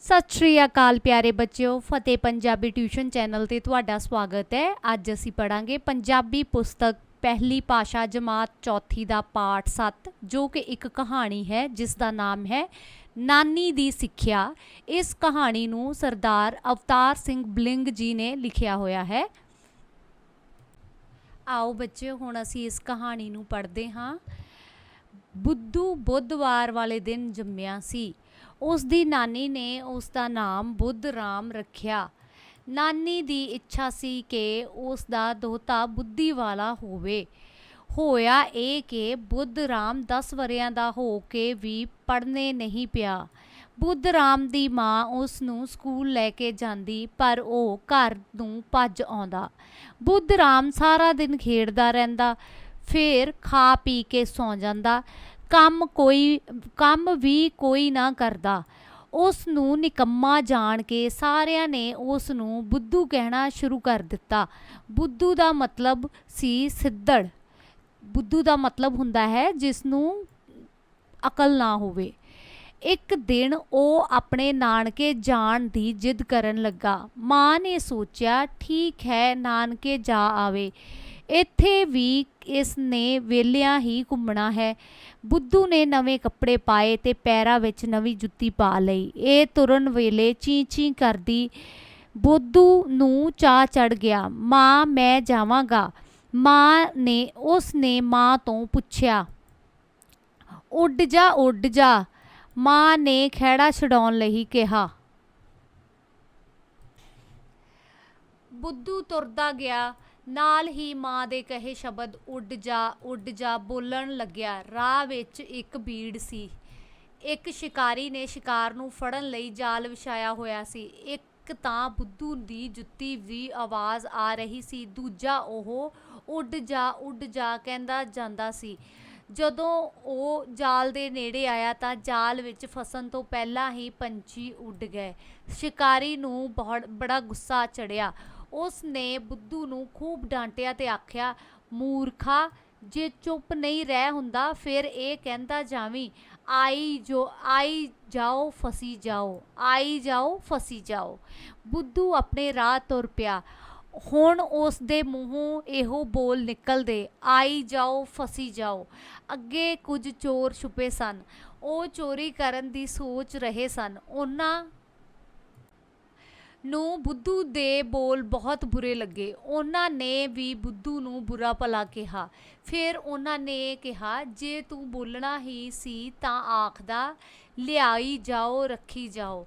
ਸਤਿ ਸ਼੍ਰੀ ਅਕਾਲ ਪਿਆਰੇ ਬੱਚਿਓ, ਫਤਿਹ ਪੰਜਾਬੀ ਟਿਊਸ਼ਨ ਚੈਨਲ ਤੇ ਤੁਹਾਡਾ ਸਵਾਗਤ ਹੈ। ਅੱਜ ਅਸੀਂ ਪੜਾਂਗੇ ਪੰਜਾਬੀ ਪੁਸਤਕ ਪਹਿਲੀ ਭਾਸ਼ਾ ਜਮਾਤ ਚੌਥੀ ਦਾ ਪਾਠ 7 ਜੋ ਕਿ ਇੱਕ ਕਹਾਣੀ ਹੈ, ਜਿਸ ਦਾ ਨਾਮ ਹੈ ਨਾਨੀ ਦੀ ਸਿੱਖਿਆ। ਇਸ ਕਹਾਣੀ ਨੂੰ ਸਰਦਾਰ ਅਵਤਾਰ ਸਿੰਘ ਬਲਿੰਗ ਜੀ ਨੇ ਲਿਖਿਆ ਹੋਇਆ ਹੈ। ਆਓ ਬੱਚਿਓ, ਹੁਣ ਅਸੀਂ ਇਸ ਕਹਾਣੀ ਨੂੰ ਪੜ੍ਹਦੇ ਹਾਂ। ਬੁੱਧੂ ਬੁੱਧਵਾਰ ਵਾਲੇ ਦਿਨ ਜੰਮਿਆ ਸੀ। ਉਸ ਦੀ ਨਾਨੀ ਨੇ ਉਸ ਦਾ ਨਾਮ ਬੁੱਧ ਰਾਮ ਰੱਖਿਆ। ਨਾਨੀ ਦੀ ਇੱਛਾ ਸੀ ਕਿ ਉਸ ਦਾ ਦੋਤਾ ਬੁੱਧੀ ਵਾਲਾ ਹੋਵੇ। ਹੋਇਆ ਇਹ ਕਿ ਬੁੱਧ ਰਾਮ 10 ਵਰਿਆਂ ਦਾ ਹੋ ਕੇ ਵੀ ਪੜ੍ਹਨੇ ਨਹੀਂ ਪਿਆ। ਬੁੱਧ ਰਾਮ ਦੀ ਮਾਂ ਉਸ ਨੂੰ ਸਕੂਲ ਲੈ ਕੇ ਜਾਂਦੀ, ਪਰ ਉਹ ਘਰ ਨੂੰ ਭੱਜ ਆਉਂਦਾ। ਬੁੱਧ ਰਾਮ ਸਾਰਾ ਦਿਨ ਖੇਡਦਾ ਰਹਿੰਦਾ, ਫੇਰ ਖਾ ਪੀ ਕੇ ਸੌਂ ਜਾਂਦਾ। ਕੰਮ ਕੋਈ, ਕੰਮ ਵੀ ਕੋਈ ਨਾ ਕਰਦਾ। ਉਸ ਨੂੰ ਨਿਕੰਮਾ ਜਾਣ ਕੇ ਸਾਰਿਆਂ ਨੇ ਉਸ ਨੂੰ ਬੁੱਧੂ ਕਹਿਣਾ ਸ਼ੁਰੂ ਕਰ ਦਿੱਤਾ। ਬੁੱਧੂ ਦਾ ਮਤਲਬ ਸੀ ਸਿੱਧੜ। ਬੁੱਧੂ ਦਾ ਮਤਲਬ ਹੁੰਦਾ ਹੈ ਜਿਸ ਨੂੰ ਅਕਲ ਨਾ ਹੋਵੇ। ਇੱਕ ਦਿਨ ਉਹ ਆਪਣੇ ਨਾਨਕੇ ਜਾਣ ਦੀ ਜਿੱਦ ਕਰਨ ਲੱਗਾ। ਮਾਂ ਨੇ ਸੋਚਿਆ, ਠੀਕ ਹੈ, ਨਾਨਕੇ ਜਾ ਆਵੇ। ਇੱਥੇ ਵੀ ਇਸ ਨੇ ਵੇਲਿਆਂ ਹੀ ਘੁੰਮਣਾ ਹੈ। ਬੁੱਧੂ ਨੇ ਨਵੇਂ ਕੱਪੜੇ ਪਾਏ ਤੇ ਪੈਰਾਂ ਵਿੱਚ ਨਵੀਂ ਜੁੱਤੀ ਪਾ ਲਈ। ਇਹ ਤੁਰਨ ਵੇਲੇ ਚੀਂ ਚੀਂ ਕਰਦੀ ਬੁੱਧੂ ਨੂੰ ਚਾਹ ਚੜ ਗਿਆ, ਮਾਂ, ਮੈਂ ਜਾਵਾਂਗਾ। ਮਾਂ ਨੇ, ਉਸ ਨੇ ਮਾਂ ਤੋਂ ਪੁੱਛਿਆ, ਉੱਡ ਜਾ ਉੱਡ ਜਾ। ਮਾਂ ਨੇ ਖਹਿੜਾ ਛਡਾਉਣ ਲਈ ਕਿਹਾ। ਬੁੱਧੂ ਤੁਰਦਾ ਗਿਆ। ਨਾਲ ਹੀ ਮਾਂ ਦੇ ਕਹੇ ਸ਼ਬਦ ਉੱਡ ਜਾ ਉੱਡ ਜਾ ਬੋਲਣ ਲੱਗਿਆ। ਰਾਹ ਵਿੱਚ ਇੱਕ ਬੀੜ ਸੀ। ਇੱਕ ਸ਼ਿਕਾਰੀ ਨੇ ਸ਼ਿਕਾਰ ਨੂੰ ਫੜਨ ਲਈ ਜਾਲ ਵਿਛਾਇਆ ਹੋਇਆ ਸੀ। ਇੱਕ ਤਾਂ ਬੁੱਧੂ ਦੀ ਜੁੱਤੀ ਦੀ ਆਵਾਜ਼ ਆ ਰਹੀ ਸੀ। ਦੂਜਾ ਉਹ ਉੱਡ ਜਾ ਉੱਡ ਜਾ ਕਹਿੰਦਾ ਜਾਂਦਾ ਸੀ। ਜਦੋਂ ਉਹ ਜਾਲ ਦੇ ਨੇੜੇ ਆਇਆ ਤਾਂ ਜਾਲ ਵਿੱਚ ਫਸਣ ਤੋਂ ਪਹਿਲਾਂ ਹੀ ਪੰਛੀ ਉੱਡ ਗਏ। ਸ਼ਿਕਾਰੀ ਨੂੰ ਬਹੁਤ ਬੜਾ ਗੁੱਸਾ ਚੜਿਆ। ਉਸ ਨੇ ਬੁੱਧੂ ਨੂੰ ਖੂਬ ਡਾਂਟਿਆ ਤੇ ਆਖਿਆ, ਮੂਰਖਾ, ਜੇ ਚੁੱਪ ਨਹੀਂ ਰਹਿ ਹੁੰਦਾ, ਫਿਰ ਇਹ ਕਹਿੰਦਾ ਜਾਵੀਂ, ਆਈ ਜੋ, ਆਈ ਜਾਓ, ਫਸੀ ਜਾਓ, ਆਈ ਜਾਓ, ਫਸੀ ਜਾਓ। ਬੁੱਧੂ ਆਪਣੇ ਰਾਹ ਤੁਰ ਪਿਆ। ਹੁਣ ਉਸ ਦੇ ਮੂੰਹੋਂ ਇਹੋ ਬੋਲ ਨਿਕਲਦੇ, ਆਈ ਜਾਓ, ਫਸੀ ਜਾਓ। ਅੱਗੇ ਕੁਝ ਚੋਰ ਛੁਪੇ ਸਨ। ਉਹ ਚੋਰੀ ਕਰਨ ਦੀ ਸੋਚ ਰਹੇ ਸਨ। ਉਹਨਾਂ ਨੂੰ ਬੁੱਧੂ ਦੇ ਬੋਲ ਬਹੁਤ ਬੁਰੇ ਲੱਗੇ। ਉਹਨਾਂ ਨੇ ਵੀ ਬੁੱਧੂ ਨੂੰ ਬੁਰਾ ਭਲਾ ਕਿਹਾ। ਫਿਰ ਉਹਨਾਂ ਨੇ ਕਿਹਾ, ਜੇ ਤੂੰ ਬੋਲਣਾ ਹੀ ਸੀ ਤਾਂ ਆਖਦਾ, ਲਿਆਈ ਜਾਓ, ਰੱਖੀ ਜਾਓ।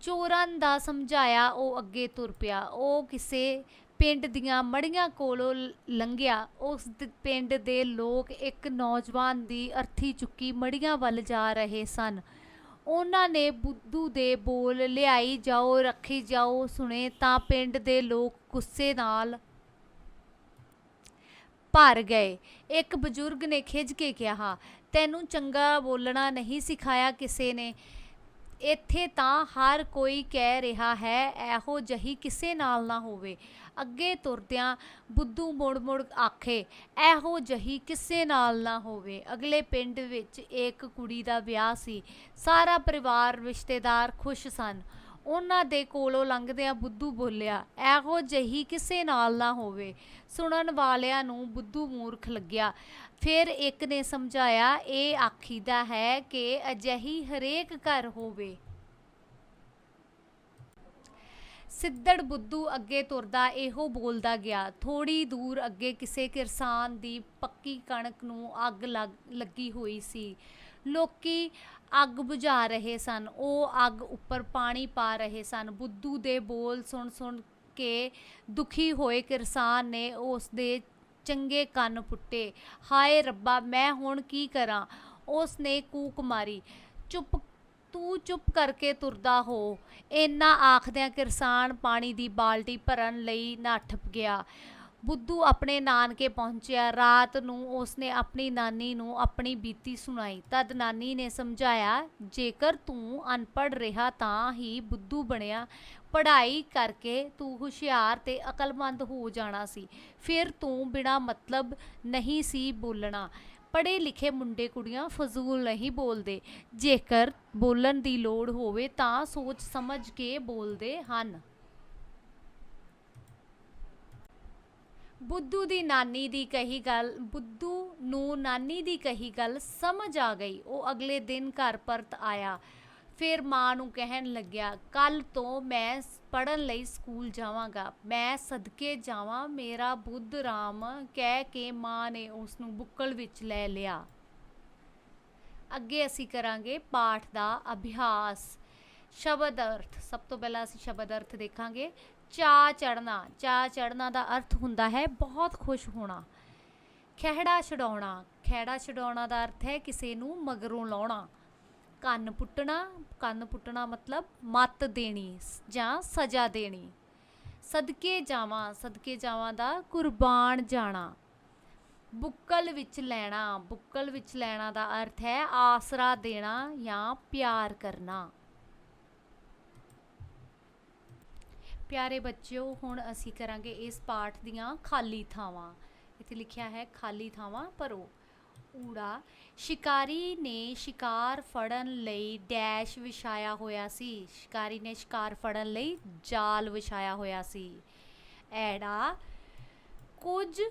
ਚੋਰਾਂ ਦਾ ਸਮਝਾਇਆ, ਉਹ ਅੱਗੇ ਤੁਰ ਪਿਆ। ਉਹ ਕਿਸੇ ਪਿੰਡ ਦੀਆਂ ਮੜੀਆਂ ਕੋਲੋਂ ਲੰਘਿਆ। ਉਸ ਪਿੰਡ ਦੇ ਲੋਕ ਇੱਕ ਨੌਜਵਾਨ ਦੀ ਅਰਥੀ ਚੁੱਕੀ ਮੜੀਆਂ ਵੱਲ ਜਾ ਰਹੇ ਸਨ। ਉਹਨਾਂ ਨੇ ਬੁੱਧੂ ਦੇ ਬੋਲ ਲਿਆਈ ਜਾਓ, ਰੱਖੀ ਜਾਓ, ਸੁਣੇ ਤਾਂ ਪਿੰਡ ਦੇ ਲੋਕ ਗੁੱਸੇ ਨਾਲ ਭਰ ਗਏ। ਇੱਕ ਬਜ਼ੁਰਗ ਨੇ ਖਿੱਚ ਕੇ ਕਿਹਾ, ਤੈਨੂੰ ਚੰਗਾ ਬੋਲਣਾ ਨਹੀਂ ਸਿਖਾਇਆ ਕਿਸੇ ਨੇ। ਇੱਥੇ ਤਾਂ ਹਰ ਕੋਈ ਕਹਿ ਰਿਹਾ ਹੈ, ਇਹੋ ਜਿਹੀ ਕਿਸੇ ਨਾਲ ਨਾ ਹੋਵੇ। ਅੱਗੇ ਤੁਰਦਿਆਂ ਬੁੱਧੂ ਮੁੜ ਮੁੜ ਆਖੇ, ਇਹੋ ਜਿਹੀ ਕਿਸੇ ਨਾਲ ਨਾ ਹੋਵੇ। ਅਗਲੇ ਪਿੰਡ ਵਿੱਚ ਇੱਕ ਕੁੜੀ ਦਾ ਵਿਆਹ ਸੀ। ਸਾਰਾ ਪਰਿਵਾਰ ਰਿਸ਼ਤੇਦਾਰ ਖੁਸ਼ ਸਨ। ਉਹਨਾਂ ਦੇ ਕੋਲੋਂ ਲੰਘਦਿਆਂ ਬੁੱਧੂ ਬੋਲਿਆ, ਇਹੋ ਜਹੀ ਕਿਸੇ ਨਾਲ ਨਾ ਹੋਵੇ। ਸੁਣਨ ਵਾਲਿਆਂ ਨੂੰ ਬੁੱਧੂ ਮੂਰਖ ਲੱਗਿਆ। ਫਿਰ ਇੱਕ ਨੇ ਸਮਝਾਇਆ, ਇਹ ਆਖੀਦਾ ਹੈ ਕਿ ਅਜਹੀ ਹਰੇਕ ਘਰ ਹੋਵੇ। ਸਿੱਧੜ ਬੁੱਧੂ ਅੱਗੇ ਤੁਰਦਾ ਇਹੋ ਬੋਲਦਾ ਗਿਆ। ਥੋੜੀ ਦੂਰ ਅੱਗੇ ਕਿਸੇ ਕਿਰਸਾਨ ਦੀ ਪੱਕੀ ਕਣਕ ਨੂੰ ਅੱਗ ਲੱਗੀ ਹੋਈ ਸੀ। ਲੋਕੀ ਅੱਗ ਬੁਝਾ ਰਹੇ ਸਨ, ਉਹ ਅੱਗ ਉੱਪਰ ਪਾਣੀ ਪਾ ਰਹੇ ਸਨ। ਬੁੱਧੂ ਦੇ ਬੋਲ ਸੁਣ ਸੁਣ ਕੇ ਦੁਖੀ ਹੋਏ ਕਿਰਸਾਨ ਨੇ ਉਸ ਦੇ ਚੰਗੇ ਕੰਨ ਪੁੱਟੇ। ਹਾਏ ਰੱਬਾ, ਮੈਂ ਹੁਣ ਕੀ ਕਰਾਂ? ਉਸ ਨੇ ਕੂਕ ਮਾਰੀ। ਚੁੱਪ, ਤੂੰ ਚੁੱਪ ਕਰਕੇ ਤੁਰਦਾ ਹੋ। ਇੰਨਾ ਆਖਦਿਆਂ ਕਿਰਸਾਨ ਪਾਣੀ ਦੀ ਬਾਲਟੀ ਭਰਨ ਲਈ ਨੱਠ ਗਿਆ। ਬੁੱਧੂ ਆਪਣੇ ਨਾਨਕੇ ਪਹੁੰਚਿਆ। ਰਾਤ ਨੂੰ ਉਸਨੇ ਆਪਣੀ ਨਾਨੀ ਨੂੰ ਆਪਣੀ ਬੀਤੀ ਸੁਣਾਈ। ਤਦ ਨਾਨੀ ਨੇ ਸਮਝਾਇਆ, ਜੇਕਰ ਤੂੰ ਅਨਪੜ੍ਹ ਰਿਹਾ ਤਾਂ ਹੀ ਬੁੱਧੂ ਬਣਿਆ। ਪੜ੍ਹਾਈ ਕਰਕੇ ਤੂੰ ਹੁਸ਼ਿਆਰ ਤੇ ਅਕਲਮੰਦ ਹੋ ਜਾਣਾ ਸੀ। ਫਿਰ ਤੂੰ ਬਿਨਾ ਮਤਲਬ ਨਹੀਂ ਸੀ ਬੋਲਣਾ। ਪੜ੍ਹੇ ਲਿਖੇ ਮੁੰਡੇ ਕੁੜੀਆਂ ਫਜ਼ੂਲ ਨਹੀਂ ਬੋਲਦੇ। ਜੇਕਰ ਬੋਲਣ ਦੀ ਲੋੜ ਹੋਵੇ ਤਾਂ ਸੋਚ ਸਮਝ ਕੇ ਬੋਲਦੇ ਹਨ। ਬੁੱਧੂ ਦੀ ਨਾਨੀ ਦੀ ਕਹੀ ਗੱਲ, ਬੁੱਧੂ ਨੂੰ ਨਾਨੀ ਦੀ ਕਹੀ ਗੱਲ ਸਮਝ ਆ ਗਈ। ਉਹ ਅਗਲੇ ਦਿਨ ਘਰ ਪਰਤ ਆਇਆ। ਫਿਰ ਮਾਂ ਨੂੰ ਕਹਿਣ ਲੱਗਿਆ ਕੱਲ ਤੋਂ ਮੈਂ ਪੜਨ ਲਈ ਸਕੂਲ ਜਾਵਾਂਗਾ। ਮੈਂ ਸਦਕੇ ਜਾਵਾਂ, ਮੇਰਾ ਬੁੱਧ ਰਾਮ ਕਹਿ ਕੇ ਮਾਂ ਨੇ ਉਸ ਨੂੰ ਬੁੱਕਲ ਵਿੱਚ ਲੈ ਲਿਆ। ਅੱਗੇ ਅਸੀਂ ਕਰਾਂਗੇ ਪਾਠ ਦਾ ਅਭਿਆਸ। ਸ਼ਬਦ ਅਰਥ, ਸਭ ਤੋਂ ਪਹਿਲਾਂ ਅਸੀਂ ਸ਼ਬਦ ਅਰਥ ਦੇਖਾਂਗੇ। ਚਾ ਚੜਨਾ ਚਾ ਚੜਨਾ ਦਾ ਅਰਥ ਹੁੰਦਾ ਹੈ ਬਹੁਤ ਖੁਸ਼ ਹੋਣਾ, ਖਹਿੜਾ ਛਡਾਉਣਾ। ਖਹਿੜਾ ਛਡਾਉਣਾ ਦਾ ਅਰਥ ਹੈ ਕਿਸੇ ਨੂੰ ਮਗਰੋਂ ਲਾਉਣਾ, ਕੰਨ ਪੁੱਟਣਾ। ਕੰਨ ਪੁੱਟਣਾ ਮਤਲਬ ਮੱਤ ਦੇਣੀ ਸ- ਜਾਂ ਸਜ਼ਾ ਦੇਣੀ। ਸਦਕੇ ਜਾਵਾਂ ਸਦਕੇ ਜਾਵਾਂ ਦਾ ਕੁਰਬਾਨ ਜਾਣਾ। ਬੁੱਕਲ ਵਿੱਚ ਲੈਣਾ, ਬੁੱਕਲ ਵਿੱਚ ਲੈਣਾ ਦਾ ਅਰਥ ਹੈ ਆਸਰਾ ਦੇਣਾ ਜਾਂ ਪਿਆਰ ਕਰਨਾ। ਪਿਆਰੇ ਬੱਚਿਓ, ਹੁਣ ਅਸੀਂ ਕਰਾਂਗੇ ਇਸ ਪਾਠ ਦੀਆਂ ਖਾਲੀ ਥਾਵਾਂ। ਇੱਥੇ ਲਿਖਿਆ ਹੈ, ਖਾਲੀ ਥਾਵਾਂ ਭਰੋ। ਊੜਾ, ਸ਼ਿਕਾਰੀ ਨੇ ਸ਼ਿਕਾਰ ਫੜਨ ਲਈ ਡੈਸ਼ ਵਿਛਾਇਆ ਹੋਇਆ ਸੀ। ਸ਼ਿਕਾਰੀ ਨੇ ਸ਼ਿਕਾਰ ਫੜਨ ਲਈ ਜਾਲ ਵਿਛਾਇਆ ਹੋਇਆ ਸੀ। ਐੜਾ, ਕੁਝ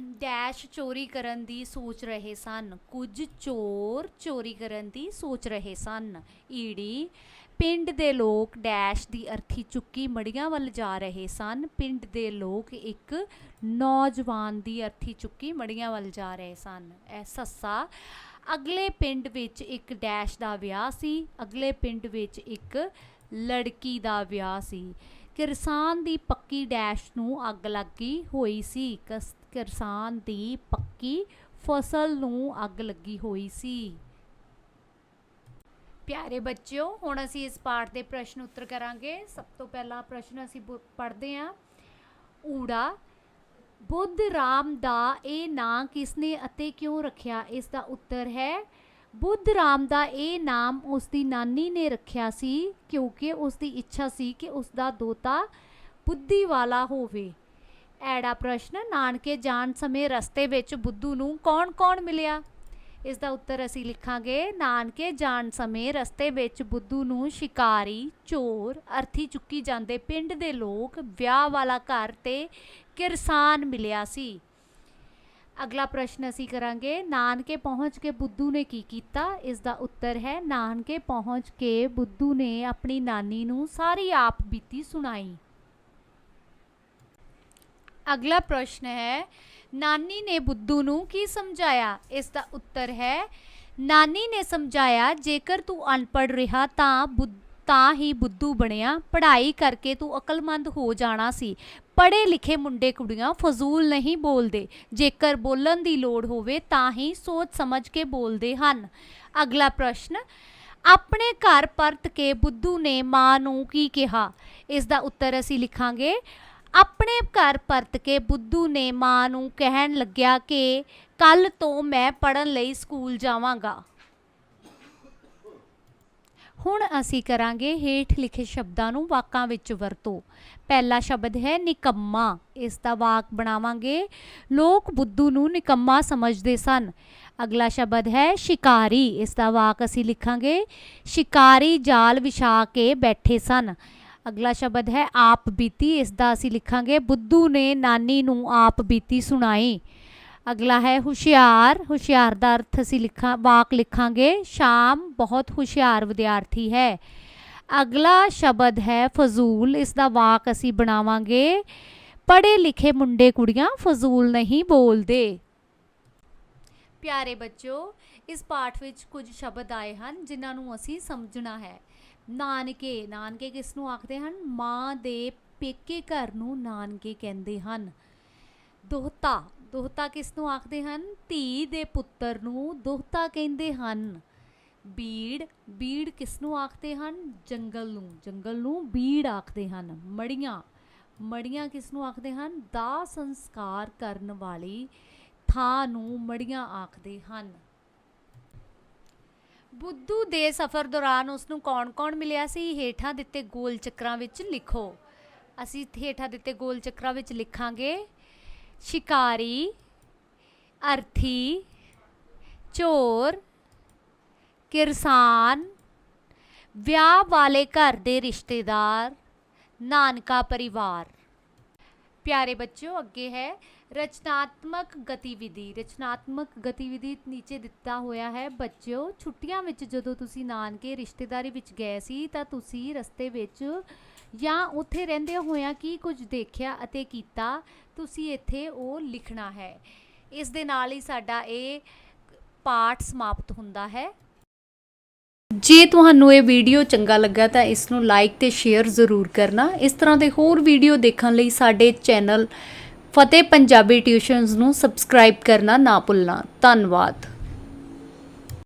ਡੈਸ਼ ਚੋਰੀ ਕਰਨ ਦੀ ਸੋਚ ਰਹੇ ਸਨ। ਕੁਝ ਚੋਰ ਚੋਰੀ ਕਰਨ ਦੀ ਸੋਚ ਰਹੇ ਸਨ। ਈੜੀ ਪਿੰਡ ਦੇ ਲੋਕ ਡੈਸ਼ ਦੀ ਅਰਥੀ ਚੁੱਕੀ ਮੜੀਆਂ ਵੱਲ ਜਾ ਰਹੇ ਸਨ। ਪਿੰਡ ਦੇ ਲੋਕ ਇੱਕ ਨੌਜਵਾਨ ਦੀ ਅਰਥੀ ਚੁੱਕੀ ਮੜੀਆਂ ਵੱਲ ਜਾ ਰਹੇ ਸਨ। ਇਹ ਸੱਸਾ, ਅਗਲੇ ਪਿੰਡ ਵਿੱਚ ਇੱਕ ਡੈਸ਼ ਦਾ ਵਿਆਹ ਸੀ। ਅਗਲੇ ਪਿੰਡ ਵਿੱਚ ਇੱਕ ਲੜਕੀ ਦਾ ਵਿਆਹ ਸੀ। ਕਿਰਸਾਨ ਦੀ ਪੱਕੀ ਡੈਸ਼ ਨੂੰ ਅੱਗ ਲੱਗੀ ਹੋਈ ਸੀ। ਕਸ- ਕਿਰਸਾਨ ਦੀ ਪੱਕੀ ਫਸਲ ਨੂੰ ਅੱਗ ਲੱਗੀ ਹੋਈ ਸੀ। ਪਿਆਰੇ ਬੱਚਿਓ, ਹੁਣ ਅਸੀਂ ਇਸ ਪਾਠ ਦੇ ਪ੍ਰਸ਼ਨ ਉੱਤਰ ਕਰਾਂਗੇ। ਸਭ ਤੋਂ ਪਹਿਲਾ ਪ੍ਰਸ਼ਨ ਅਸੀਂ ਪੜ੍ਹਦੇ ਹਾਂ ਊੜਾ, ਬੁੱਧ ਰਾਮ ਦਾ ਇਹ ਨਾਂ ਕਿਸਨੇ ਅਤੇ ਕਿਉਂ ਰੱਖਿਆ? ਇਸ ਦਾ ਉੱਤਰ ਹੈ, ਬੁੱਧ ਰਾਮ ਦਾ ਇਹ ਨਾਮ ਉਸ ਦੀ ਨਾਨੀ ਨੇ ਰੱਖਿਆ ਸੀ ਕਿਉਂਕਿ ਉਸ ਦੀ ਇੱਛਾ ਸੀ ਕਿ ਉਸ ਦਾ ਦੋਤਾ ਬੁੱਧੀ ਵਾਲਾ ਹੋਵੇ। ਐੜਾ ਪ੍ਰਸ਼ਨ, ਨਾਨਕੇ ਜਾਣ ਸਮੇਂ ਰਸਤੇ ਵਿੱਚ ਬੁੱਧੂ ਨੂੰ ਕੌਣ-ਕੌਣ ਮਿਲਿਆ? ਇਸ ਦਾ ਉੱਤਰ ਅਸੀਂ ਲਿਖਾਂਗੇ, ਨਾਨਕੇ ਜਾਣ ਸਮੇਂ ਰਸਤੇ ਵਿੱਚ ਬੁੱਧੂ ਨੂੰ ਸ਼ਿਕਾਰੀ, ਚੋਰ, ਅਰਥੀ ਚੁੱਕੀ ਜਾਂਦੇ ਪਿੰਡ ਦੇ ਲੋਕ ਵਿਆਹ ਵਾਲਾ ਘਰ ਤੇ ਕਿਰਸਾਨ ਮਿਲਿਆ ਸੀ। ਅਗਲਾ ਪ੍ਰਸ਼ਨ ਅਸੀਂ ਕਰਾਂਗੇ, ਨਾਨਕੇ ਪਹੁੰਚ ਕੇ ਬੁੱਧੂ ਨੇ ਕੀ ਕੀਤਾ? ਇਸ ਦਾ ਉੱਤਰ ਹੈ, ਨਾਨਕੇ ਪਹੁੰਚ ਕੇ ਬੁੱਧੂ ਨੇ ਆਪਣੀ ਨਾਨੀ ਨੂੰ ਸਾਰੀ ਆਪ ਬੀਤੀ ਸੁਣਾਈ। ਅਗਲਾ ਪ੍ਰਸ਼ਨ ਹੈ, ਨਾਨੀ ਨੇ ਬੁੱਧੂ ਨੂੰ ਕੀ ਸਮਝਾਇਆ? ਇਸ ਦਾ ਉੱਤਰ ਹੈ, ਨਾਨੀ ਨੇ ਸਮਝਾਇਆ, ਜੇਕਰ ਤੂੰ ਅਨਪੜ੍ਹ ਰਿਹਾ ਤਾਂ ਬੁੱਧ, ਤਾਂ ਹੀ ਬੁੱਧੂ ਬਣਿਆ। ਪੜ੍ਹਾਈ ਕਰਕੇ ਤੂੰ ਅਕਲਮੰਦ ਹੋ ਜਾਣਾ ਸੀ। ਪੜ੍ਹੇ ਲਿਖੇ ਮੁੰਡੇ ਕੁੜੀਆਂ ਫਜ਼ੂਲ ਨਹੀਂ ਬੋਲਦੇ। ਜੇਕਰ ਬੋਲਣ ਦੀ ਲੋੜ ਹੋਵੇ ਤਾਂ ਹੀ ਸੋਚ ਸਮਝ ਕੇ ਬੋਲਦੇ ਹਨ। ਅਗਲਾ ਪ੍ਰਸ਼ਨ, ਆਪਣੇ ਘਰ ਪਰਤ ਕੇ ਬੁੱਧੂ ਨੇ ਮਾਂ ਨੂੰ ਕੀ ਕਿਹਾ? ਇਸ ਦਾ ਉੱਤਰ ਅਸੀਂ ਲਿਖਾਂਗੇ ਆਪਣੇ ਘਰ ਪਰਤ ਕੇ ਬੁੱਧੂ ਨੇ ਮਾਂ ਨੂੰ ਕਹਿਣ ਲੱਗਿਆ ਕਿ ਕੱਲ ਤੋਂ ਮੈਂ ਪੜਨ ਲਈ ਸਕੂਲ ਜਾਵਾਂਗਾ। ਹੁਣ ਅਸੀਂ ਕਰਾਂਗੇ ਹੇਠ ਲਿਖੇ ਸ਼ਬਦਾਂ ਨੂੰ ਵਾਕਾਂ ਵਿੱਚ ਵਰਤੋ। ਪਹਿਲਾ ਸ਼ਬਦ ਹੈ ਨਿਕੰਮਾ। ਇਸ ਦਾ ਵਾਕ ਬਣਾਵਾਂਗੇ। ਲੋਕ ਬੁੱਧੂ ਨੂੰ ਨਿਕੰਮਾ ਸਮਝਦੇ ਸਨ। ਅਗਲਾ ਸ਼ਬਦ ਹੈ ਸ਼ਿਕਾਰੀ। ਇਸ ਦਾ ਵਾਕ ਅਸੀਂ ਲਿਖਾਂਗੇ। ਸ਼ਿਕਾਰੀ ਜਾਲ ਵਿਛਾ ਕੇ ਬੈਠੇ ਸਨ। ਅਗਲਾ ਸ਼ਬਦ ਹੈ, ਆਪ ਬੀਤੀ ਇਸ ਦਾ ਅਸੀਂ ਲਿਖਾਂਗੇ, ਬੁੱਧੂ ਨੇ ਨਾਨੀ ਨੂੰ ਆਪ ਬੀਤੀ ਸੁਣਾਈ। ਅਗਲਾ ਹੈ, ਹੁਸ਼ਿਆਰ ਹੁਸ਼ਿਆਰ ਦਾ ਅਰਥ ਅਸੀਂ ਲਿਖਾਂ, ਵਾਕ ਲਿਖਾਂਗੇ, ਸ਼ਾਮ ਬਹੁਤ ਹੁਸ਼ਿਆਰ ਵਿਦਿਆਰਥੀ ਹੈ। ਅਗਲਾ ਸ਼ਬਦ ਹੈ, ਫਜ਼ੂਲ ਇਸ ਦਾ ਵਾਕ ਅਸੀਂ ਬਣਾਵਾਂਗੇ, ਪੜ੍ਹੇ ਲਿਖੇ ਮੁੰਡੇ ਕੁੜੀਆਂ, ਫਜ਼ੂਲ ਨਹੀਂ ਬੋਲਦੇ। ਪਿਆਰੇ ਬੱਚੋ ਇਸ ਪਾਠ ਵਿੱਚ ਕੁਝ ਸ਼ਬਦ ਆਏ ਹਨ, ਜਿਨ੍ਹਾਂ ਨੂੰ ਅਸੀਂ ਸਮਝਣਾ ਹੈ। ਨਾਨਕੇ ਨਾਨਕੇ ਕਿਸ ਨੂੰ ਆਖਦੇ ਹਨ? ਮਾਂ ਦੇ ਪੇਕੇ ਘਰ ਨੂੰ ਨਾਨਕੇ ਕਹਿੰਦੇ ਹਨ। ਦੋਹਤਾ ਦੋਹਤਾ ਕਿਸ ਨੂੰ ਆਖਦੇ ਹਨ? ਧੀ ਦੇ ਪੁੱਤਰ ਨੂੰ ਦੋਹਤਾ ਕਹਿੰਦੇ ਹਨ। ਬੀੜ ਬੀੜ ਕਿਸ ਨੂੰ ਆਖਦੇ ਹਨ? ਜੰਗਲ ਨੂੰ ਜੰਗਲ ਨੂੰ ਬੀੜ ਆਖਦੇ ਹਨ। ਮੜੀਆਂ ਮੜੀਆਂ ਕਿਸ ਨੂੰ ਆਖਦੇ ਹਨ? ਦਾ ਸੰਸਕਾਰ ਕਰਨ ਵਾਲੀ ਥਾਂ ਨੂੰ ਮੜੀਆਂ ਆਖਦੇ ਹਨ। ਬੁੱਧੂ ਦੇ ਸਫ਼ਰ ਦੌਰਾਨ ਉਸ ਨੂੰ ਕੌਣ-ਕੌਣ ਮਿਲਿਆ ਸੀ? ਹੇਠਾਂ ਦਿੱਤੇ ਗੋਲ ਚੱਕਰਾਂ ਵਿੱਚ ਲਿਖੋ। ਅਸੀਂ ਹੇਠਾਂ ਦਿੱਤੇ ਗੋਲ ਚੱਕਰਾਂ ਵਿੱਚ ਲਿਖਾਂਗੇ। ਸ਼ਿਕਾਰੀ, ਅਰਥੀ, ਚੋਰ, ਕਿਰਸਾਨ, ਵਿਆਹ ਵਾਲੇ ਘਰ ਦੇ ਰਿਸ਼ਤੇਦਾਰ, ਨਾਨਕਾ ਪਰਿਵਾਰ। ਪਿਆਰੇ ਬੱਚਿਓ, ਅੱਗੇ ਹੈ। ਰਚਨਾਤਮਕ ਗਤੀਵਿਧੀ ਰਚਨਾਤਮਕ ਗਤੀਵਿਧੀ ਨੀਚੇ ਦਿੱਤਾ ਹੋਇਆ ਹੈ। ਬੱਚਿਓ, ਛੁੱਟੀਆਂ ਵਿੱਚ ਜਦੋਂ ਤੁਸੀਂ ਨਾਨਕੇ ਰਿਸ਼ਤੇਦਾਰੀ ਵਿੱਚ ਗਏ ਸੀ, ਤਾਂ ਤੁਸੀਂ ਰਸਤੇ ਵਿੱਚ ਜਾਂ ਉੱਥੇ ਰਹਿੰਦੇ ਹੋਇਆਂ ਕੀ ਕੁਝ ਦੇਖਿਆ ਅਤੇ ਕੀਤਾ? ਤੁਸੀਂ ਇੱਥੇ ਉਹ ਲਿਖਣਾ ਹੈ। ਇਸ ਦੇ ਨਾਲ ਹੀ ਸਾਡਾ ਇਹ ਪਾਠ ਸਮਾਪਤ ਹੁੰਦਾ ਹੈ। ਜੇ ਤੁਹਾਨੂੰ ਇਹ ਵੀਡੀਓ ਚੰਗਾ ਲੱਗਾ ਤਾਂ ਇਸ ਨੂੰ ਲਾਈਕ ਤੇ ਸ਼ੇਅਰ ਜ਼ਰੂਰ ਕਰਨਾ। ਇਸ ਤਰ੍ਹਾਂ ਦੇ ਹੋਰ ਵੀਡੀਓ ਦੇਖਣ ਲਈ ਸਾਡੇ ਚੈਨਲ ਫਤਿਹ ਪੰਜਾਬੀ ਟਿਊਸ਼ਨਸ ਨੂੰ ਸਬਸਕ੍ਰਾਈਬ ਕਰਨਾ ਨਾ ਭੁੱਲਣਾ। ਧੰਨਵਾਦ।